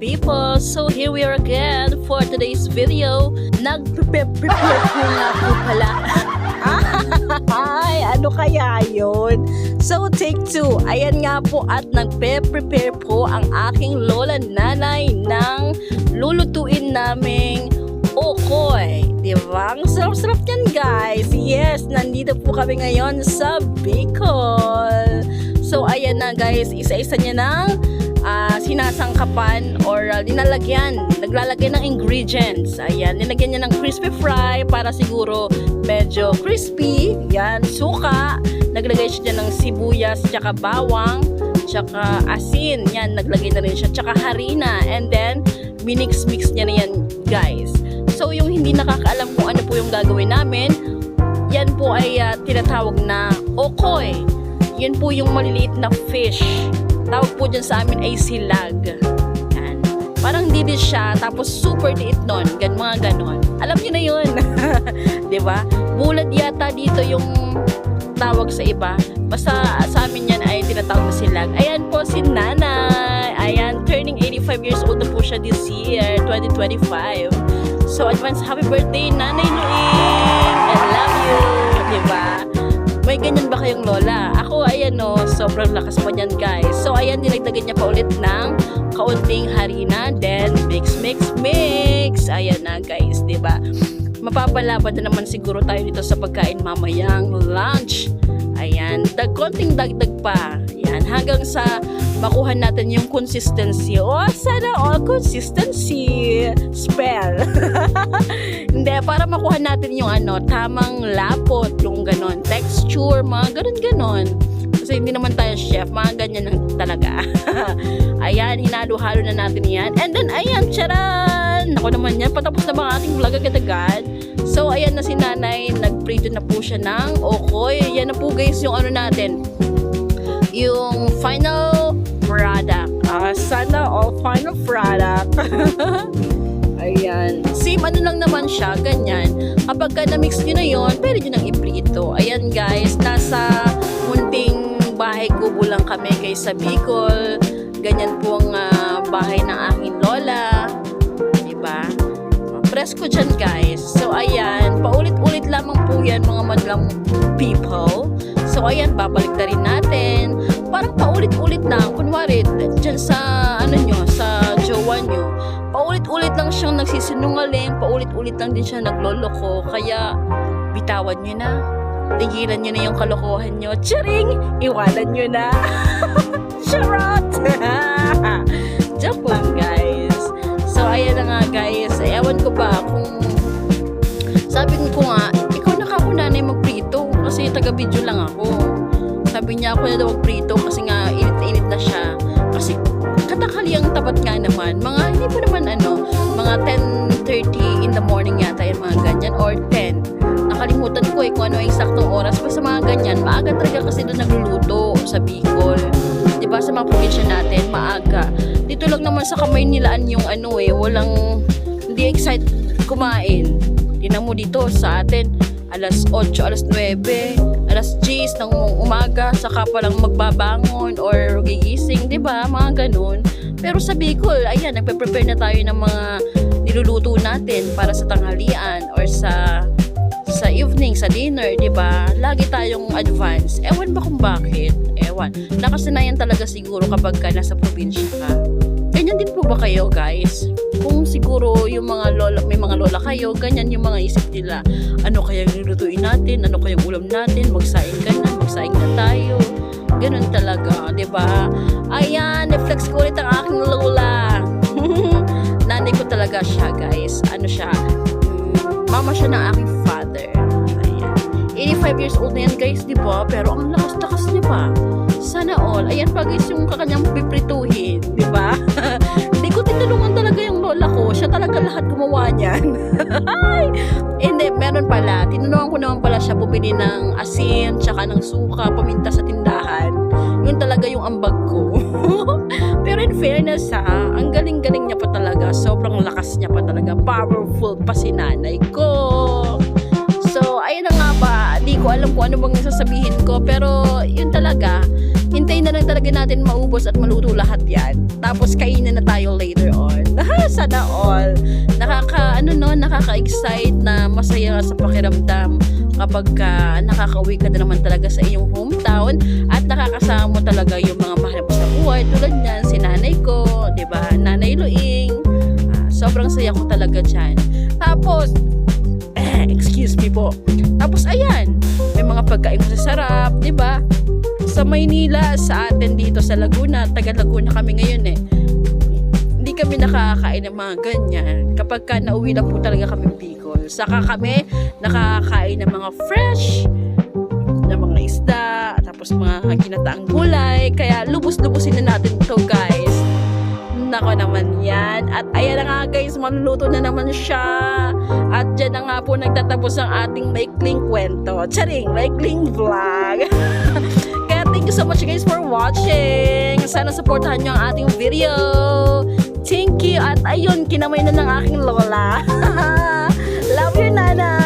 people! So here we are again for today's video. Nag-prepare po nga pala. Ay, ano kaya yun? So take two. Ayan nga po at nagpe-prepare po ang aking lola nanay ng lulutuin naming okoy. Di ba? Ang sarap-sarap yan guys. Yes, nandito po kami ngayon sa Bicol. So ayan na guys, isa-isa niya ng ah, sinasangkapan or uh, linalagyan, naglalagay ng ingredients. Ayan, nilagyan niya ng crispy fry para siguro medyo crispy. Yan, suka. Naglagay siya ng sibuyas, tsaka bawang, tsaka asin. Yan, naglagay na rin siya. Tsaka harina. And then, minix-mix niya na yan, guys. So, yung hindi nakakaalam kung ano po yung gagawin namin, yan po ay ah, tinatawag na okoy. Yun po yung maliliit na fish. Tawag po dyan sa amin ay silag. Yan. Parang didi siya, tapos super liit nun. Gan, mga ganon. Alam niyo na yun. ba? Bulad yata dito yung tawag sa iba. Basta sa amin yan ay tinatawag na silag. Ayan po si Nanay. Ayan, turning 85 years old na po siya this year, 2025. So, advance happy birthday, Nanay Nuing! I love you! Diba? May ganyan ba kayong lola? Ako, ayan no, sobrang lakas pa niyan guys. So, ayan, dinagdagan niya pa ulit ng kaunting harina. Then, mix, mix, mix. Ayan na guys, ba? Mapapalaban na naman siguro tayo dito sa pagkain mamayang lunch. Ayan, dag konting dagdag pa. Ayan, hanggang sa makuha natin yung consistency. O, sana all consistency. Spell. Hindi, para makuha natin yung ano, tamang lapot, yung ganon, texture, mga ganon-ganon. Kasi hindi naman tayo chef, mga ganyan lang talaga. ayan, hinalo-halo na natin yan. And then, ayan, charan! Ako naman yan, patapos na ba ating vlog agad-agad? So, ayan na si nanay, nagprito na po siya ng okoy. Yan na po guys yung ano natin, final product. Ah, sana all final product. Ayan. Same ano lang naman siya, ganyan. Kapag ka na-mix nyo na yon, pwede nyo nang iprito. Ayan guys, nasa munting bahay kubo lang kami kay sa Bicol. Ganyan po ang ah, bahay ng aking lola. Diba? Presko dyan guys. So ayan, paulit-ulit lamang po yan mga madlang people. So ayan, babalik na rin natin. Parang paulit-ulit lang. Kunwari, dyan sa ano nyo, sa jowa nyo. Paulit-ulit lang siyang nagsisinungaling. Paulit-ulit lang din siya nagloloko. Kaya, bitawan nyo na. Tigilan nyo na yung kalokohan nyo. Charing! Iwanan nyo na. Charot! Sabi niya ako na daw magprito kasi nga init-init na siya. Kasi katakali ang tapat nga naman. Mga, hindi po naman ano, mga 10.30 in the morning yata yung mga ganyan or 10. Nakalimutan ko eh kung ano yung saktong oras. Basta mga ganyan, maaga talaga kasi doon nagluluto sa Bicol. 'Di ba sa mga probinsya natin, maaga. Dito lang naman sa kamay nilaan yung ano eh, walang hindi excited kumain. Tingnan mo dito sa atin, alas 8, alas 9, alas 10 ng umaga, saka pa lang magbabangon or gigising, 'di ba? Mga ganun. Pero sa Bicol, ayan, nagpe-prepare na tayo ng mga niluluto natin para sa tanghalian or sa sa evening, sa dinner, 'di ba? Lagi tayong advance. Ewan ba kung bakit? Ewan. Nakasanayan talaga siguro kapag ka nasa probinsya ka. Ganyan din po ba kayo, guys? Kung siguro yung mga lola, may mga lola kayo, ganyan yung mga isip nila. Ano kaya lulutuin natin? Ano kaya ulam natin? Magsaing ka na, magsaing na tayo. Ganun talaga, 'di ba? Ayan, reflex ko ulit ang aking lola. Nanay ko talaga siya, guys. Ano siya? mm, mama siya ng aking father. Ayan. 85 years old na yan, guys, 'di ba? Pero ang lakas-lakas niya pa. Sana all. Ayan pa guys yung kakanyang piprituhin, 'di ba? Hindi ko tinulungan talaga yung lola ko. Siya talaga lahat gumawa niyan. Ay! Hindi, meron pala. Tinulungan ko naman pala siya bumili ng asin, tsaka ng suka, paminta sa tindahan. Yun talaga yung ambag ko. Pero in fairness ha, ang galing-galing niya pa talaga. Sobrang lakas niya pa talaga. Powerful pa si nanay ko. So, ayun na nga ba, di ko alam kung ano bang sasabihin ko, pero yun talaga, Hintayin na lang talaga natin maubos at maluto lahat yan. Tapos kainin na tayo later. Sana all. Nakaka, ano no, nakaka-excite na masaya sa pakiramdam kapag ka nakakauwi ka na naman talaga sa iyong hometown at nakakasama mo talaga yung mga mahal mo sa buhay tulad niyan si nanay ko, 'di ba? Nanay Luing. Ah, sobrang saya ko talaga diyan. Tapos eh, excuse me po. Tapos ayan, may mga pagkain masasarap, 'di ba? Sa Maynila, sa atin dito sa Laguna, taga Laguna kami ngayon eh. Kami nakakain ng mga ganyan. Kapag ka nauwi na po talaga kami Bicol. Saka kami nakakain ng mga fresh na mga isda, tapos mga ginataang gulay. Kaya lubos-lubusin na natin to guys. Nako naman yan. At ayan na nga guys, maluluto na naman siya. At dyan na nga po nagtatapos ang ating maikling kwento. Charing, maikling vlog. Kaya thank you so much guys for watching. Sana supportahan nyo ang ating video. Thank you. At ayun, kinamay na ng aking lola. Love you, Nana.